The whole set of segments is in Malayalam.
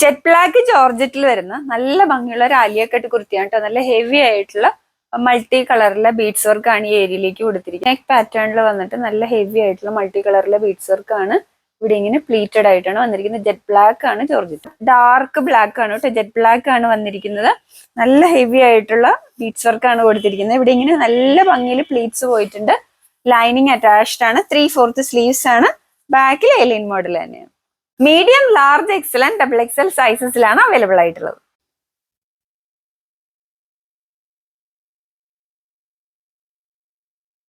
ജെറ്റ് ബ്ലാക്ക് ജോർജറ്റിൽ വരുന്ന നല്ല ഭംഗിയുള്ള ഒരു അലിയക്കെട്ട് കുർത്തിയാണ് കേട്ടോ നല്ല ഹെവി ആയിട്ടുള്ള മൾട്ടി കളറിലെ ബീഡ്സ് വർക്ക് ആണ് ഈ ഏരിയയിലേക്ക് കൊടുത്തിരിക്കുന്നത്. നെക്ക് പാറ്റേണിൽ വന്നിട്ട് നല്ല ഹെവി ആയിട്ടുള്ള മൾട്ടി കളറിലെ ബീഡ്സ് വർക്ക് ആണ് ഇവിടെ ഇങ്ങനെ പ്ലീറ്റഡ് ആയിട്ടാണ് വന്നിരിക്കുന്നത്. ജെറ്റ് ബ്ലാക്ക് ആണ് ജോർജറ്റ്. ഡാർക്ക് ബ്ലാക്ക് ആണ് കേട്ടോ ജെറ്റ് ബ്ലാക്ക് ആണ് വന്നിരിക്കുന്നത്. നല്ല ഹെവി ആയിട്ടുള്ള ബീഡ്സ് വർക്ക് ആണ് കൊടുത്തിരിക്കുന്നത്. ഇവിടെ ഇങ്ങനെ നല്ല ഭംഗിയിൽ പ്ലീറ്റ്സ് പോയിട്ടുണ്ട്. ലൈനിങ് അറ്റാച്ച്ഡ് ആണ്. ത്രീ ഫോർത്ത് സ്ലീവ്സ് ആണ്. ബാക്കിൽ എലിയൻ മോഡൽ തന്നെയാണ്. Medium large XL and double XL സൈസസിലാണ് available ആയിട്ടുള്ളത്.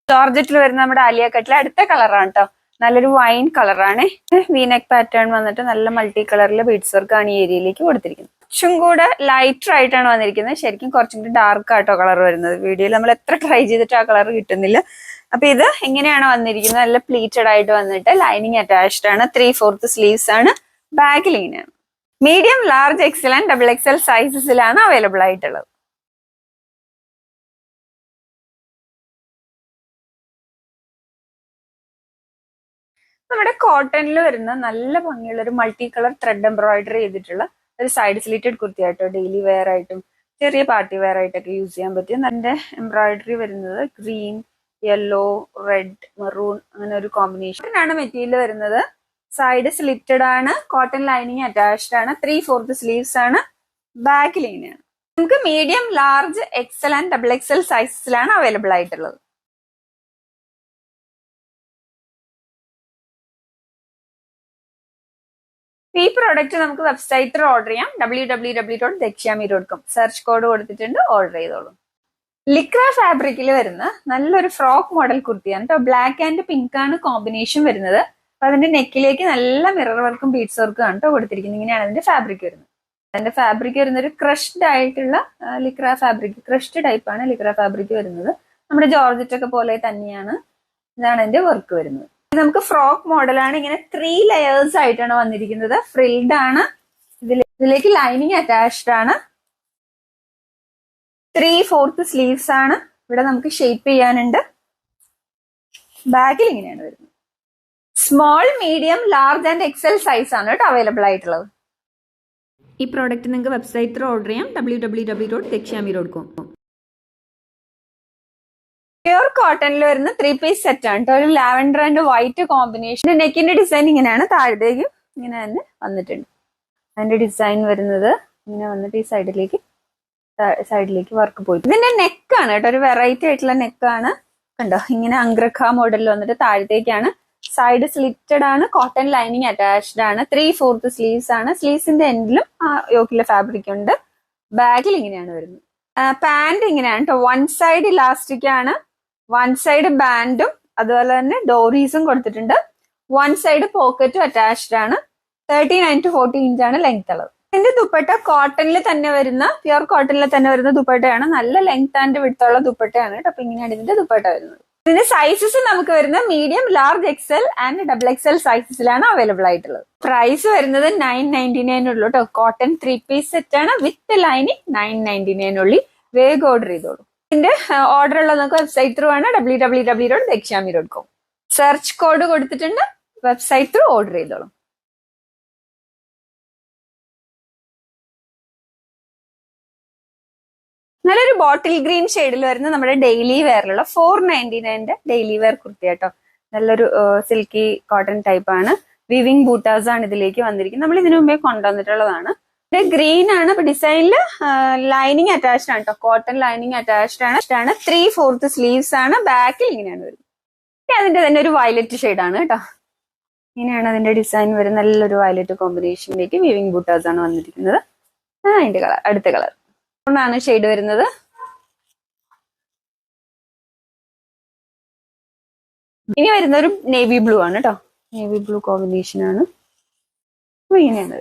ജോർജറ്റിൽ വരുന്ന നമ്മുടെ ആലിയ കട്ടിലെ അടുത്ത കളറാണ് കേട്ടോ നല്ലൊരു വൈൻ കളറാണ് വീനെക് പാറ്റേൺ വന്നിട്ട് നല്ല മൾട്ടി കളറിൽ ബീഡ്സ് വർക്ക് ആണ് ഈ ഏരിയയിലേക്ക് കൊടുത്തിരിക്കുന്നത്. കുറച്ചും കൂടെ ലൈറ്റർ ആയിട്ടാണ് വന്നിരിക്കുന്നത്. ശരിക്കും കുറച്ചും കൂടി ഡാർക്ക് ആട്ടോ കളർ വരുന്നത്. വീഡിയോയിൽ നമ്മൾ എത്ര ട്രൈ ചെയ്തിട്ട് ആ കളർ കിട്ടുന്നില്ല. അപ്പൊ ഇത് എങ്ങനെയാണ് വന്നിരിക്കുന്നത്. നല്ല പ്ലീറ്റഡ് ആയിട്ട് വന്നിട്ട് ലൈനിങ് അറ്റാച്ച്ഡ് ആണ്. ത്രീ ഫോർത്ത് സ്ലീവ്സ് ആണ്. ബാക്കിൽ ഇങ്ങനെയാണ് medium large XL and double XL സൈസസിലാണ് available ആയിട്ടുള്ളത്. നമ്മുടെ കോട്ടണിൽ വരുന്ന നല്ല ഭംഗിയുള്ള ഒരു മൾട്ടി കളർ ത്രെഡ് എംബ്രോയിഡറി ചെയ്തിട്ടുള്ള ഒരു സൈഡ് സ്ലീറ്റഡ് കുർത്തി ആയിട്ടോ ഡെയിലി വെയർ ആയിട്ടും ചെറിയ പാർട്ടി വെയർ ആയിട്ടൊക്കെ യൂസ് ചെയ്യാൻ പറ്റും അതിന്റെ എംബ്രോയിഡറി വരുന്നത് ഗ്രീൻ യെല്ലോ റെഡ് മെറൂൺ അങ്ങനെ ഒരു കോമ്പിനേഷൻ ആണ് മെറ്റീരിയൽ വരുന്നത്. സൈഡ് സ്ലിറ്റഡ് ആണ്. കോട്ടൺ ലൈനിങ് അറ്റാച്ച്ഡ് ആണ്. ത്രീ ഫോർത്ത് സ്ലീവ്സ് ആണ്. ബാക്ക് ലൈൻ ആണ്. നമുക്ക് medium large XL and double XL സൈസസിലാണ് available ആയിട്ടുള്ളത്. ഈ പ്രോഡക്റ്റ് നമുക്ക് വെബ്സൈറ്റിൽ ഓർഡർ ചെയ്യാം. W W W dot Dakshyami dot com search code കൊടുത്തിട്ടുണ്ട് ഓർഡർ ചെയ്തോളൂ. ലിക്ര ഫാബ്രിക്കിൽ വരുന്ന നല്ലൊരു ഫ്രോക്ക് മോഡൽ കുർത്തിയാണ്. കേട്ടോ ബ്ലാക്ക് ആൻഡ് പിങ്ക് ആണ് കോമ്പിനേഷൻ വരുന്നത്. അപ്പൊ അതിന്റെ നെക്കിലേക്ക് നല്ല മിറർ വർക്കും ബീഡ്സ് വർക്കും ആണ് കേട്ടോ കൊടുത്തിരിക്കുന്നത്. ഇങ്ങനെയാണ് അതിന്റെ ഫാബ്രിക് വരുന്നത്. അതിന്റെ ഫാബ്രിക് വരുന്ന ഒരു ക്രഷ്ഡ് ആയിട്ടുള്ള ലിക്ര ഫാബ്രിക് ക്രഷ്ഡ് ടൈപ്പ് ആണ് ലിക്ര ഫാബ്രിക് വരുന്നത്. നമ്മുടെ ജോർജറ്റ് ഒക്കെ പോലെ തന്നെയാണ് ഇതാണ് അതിന്റെ വർക്ക് വരുന്നത്. നമുക്ക് ഫ്രോക്ക് മോഡലാണ് ഇങ്ങനെ ത്രീ ലെയേഴ്സ് ആയിട്ടാണ് വന്നിരിക്കുന്നത്. ഫ്രിൽഡ് ആണ്. ഇതിലേക്ക് ലൈനിങ് അറ്റാച്ച്ഡ് ആണ്. ത്രീ ഫോർത്ത് സ്ലീവ്സ് ആണ് ഇവിടെ നമുക്ക് ഷേപ്പ് ചെയ്യാനുണ്ട്. ബാഗിൽ ഇങ്ങനെയാണ് വരുന്നത്. Small medium large and XL size ആണ് കേട്ടോ അവൈലബിൾ ആയിട്ടുള്ളത്. ഈ പ്രോഡക്റ്റ് നിങ്ങൾക്ക് വെബ്സൈറ്റ് ത്രൂ ഓർഡർ ചെയ്യാം. W W W dot Dakshyami dot com pure കോട്ടണിൽ വരുന്ന ത്രീ പീസ് സെറ്റ് ആണ് കേട്ടോ. ഒരു ലാവൻഡർ ആൻഡ് വൈറ്റ് കോമ്പിനേഷൻ നെക്കിന്റെ ഡിസൈൻ ഇങ്ങനെയാണ്. താഴത്തേക്കും ഇങ്ങനെ തന്നെ വന്നിട്ടുണ്ട്. അതിന്റെ ഡിസൈൻ വരുന്നത് ഇങ്ങനെ വന്നിട്ട് ഈ സൈഡിലേക്ക് സൈഡിലേക്ക് വർക്ക് പോയി ഇതിന്റെ നെക്കാണ് കേട്ടോ ഒരു വെറൈറ്റി ആയിട്ടുള്ള നെക്കാണ് കണ്ടോ? ഇങ്ങനെ അംഗ്രഖ മോഡലിൽ വന്നിട്ട് താഴത്തേക്കാണ്. സൈഡ് സ്ലിറ്റഡ് ആണ് കോട്ടൺ ലൈനിങ് അറ്റാച്ച്ഡ് ആണ്. ത്രീ ഫോർത്ത് സ്ലീവ്സ് ആണ്. സ്ലീവ്സിന്റെ എൻഡിലും ആ യോക്കിലെ ഫാബ്രിക് ഉണ്ട്. ബാഗിൽ ഇങ്ങനെയാണ് വരുന്നത്. പാന്റ് ഇങ്ങനെയാണ് കേട്ടോ. വൺ സൈഡ് ഇലാസ്റ്റിക് ആണ്. വൺ സൈഡ് ബാൻഡും അതുപോലെ തന്നെ ഡോറീസും കൊടുത്തിട്ടുണ്ട്. വൺ സൈഡ് പോക്കറ്റും അറ്റാച്ച്ഡ് ആണ്. Thirty nine to forty inch ആണ് ലെങ്ത് ഉള്ളത് ഇതിന്റെ ദുപ്പട്ട കോട്ടണിൽ തന്നെ വരുന്ന പ്യുർ കോട്ടണിൽ തന്നെ വരുന്ന ദുപ്പട്ടയാണ്. നല്ല ലെങ്ത് ആൻഡ് വിട്ടുള്ള ദുപ്പട്ടയാണ് കേട്ടോ. അപ്പൊ ഇങ്ങനെയാണ് ഇതിന്റെ ദുപ്പട്ട വരുന്നത്. ഇതിന്റെ സൈസസ് നമുക്ക് വരുന്ന medium large XL and double XL സൈസസിലാണ് available ആയിട്ടുള്ളത്. പ്രൈസ് വരുന്നത് നയൻ നയന്റി നയൻ ഉള്ളൂ കേട്ടോ. കോട്ടൺ ത്രീ പീസ് സെറ്റ് ആണ്. With lining nine ninety nine ഉള്ളി. വേഗം ഓർഡർ ചെയ്തോളൂ. ഇതിന്റെ ഓർഡർ ഉള്ളത് നമുക്ക് വെബ്സൈറ്റ് ത്രൂ ആണ്. W W W dot Dakshami dot com search code കൊടുത്തിട്ടുണ്ട്. വെബ്സൈറ്റ് ത്രൂ ഓർഡർ ചെയ്തോളൂ. നല്ലൊരു ബോട്ടിൽ ഗ്രീൻ ഷെയ്ഡിൽ വരുന്ന നമ്മുടെ daily വെയറിലുള്ള four ninety nine daily wear kurti കേട്ടോ. നല്ലൊരു സിൽക്കി കോട്ടൺ ടൈപ്പ് ആണ്. വിവിങ് ബൂട്ടാസ് ആണ് ഇതിലേക്ക് വന്നിരിക്കുന്നത്. നമ്മൾ ഇതിനു മുമ്പേ കൊണ്ടുവന്നിട്ടുള്ളതാണ്. ഇത് ഗ്രീൻ ആണ്. അപ്പൊ ഡിസൈനിൽ ലൈനിങ് അറ്റാച്ച്ഡ് ആണ് കേട്ടോ. കോട്ടൺ ലൈനിങ് അറ്റാച്ച്ഡ് ആണ്. ആണ് ത്രീ ഫോർത്ത് സ്ലീവ്സ് ആണ്. ബാക്കിൽ ഇങ്ങനെയാണ് വരുന്നത്. അതിന്റെ തന്നെ ഒരു വയലറ്റ് ആണ് കേട്ടോ. ഇങ്ങനെയാണ് അതിന്റെ ഡിസൈൻ വരുന്ന നല്ലൊരു വയലറ്റ് കോമ്പിനേഷനിലേക്ക് വിവിങ് ബൂട്ടാസ് ആണ് വന്നിരിക്കുന്നത്. അതിന്റെ കളർ അടുത്ത കളർ ആണ് ഷെയ്ഡ് വരുന്നത്. ഇനി വരുന്ന ഒരു നേവി ബ്ലൂ ആണ് കേട്ടോ നേവി ബ്ലൂ കോമ്പിനേഷൻ ആണ്. ഇങ്ങനെയാണ്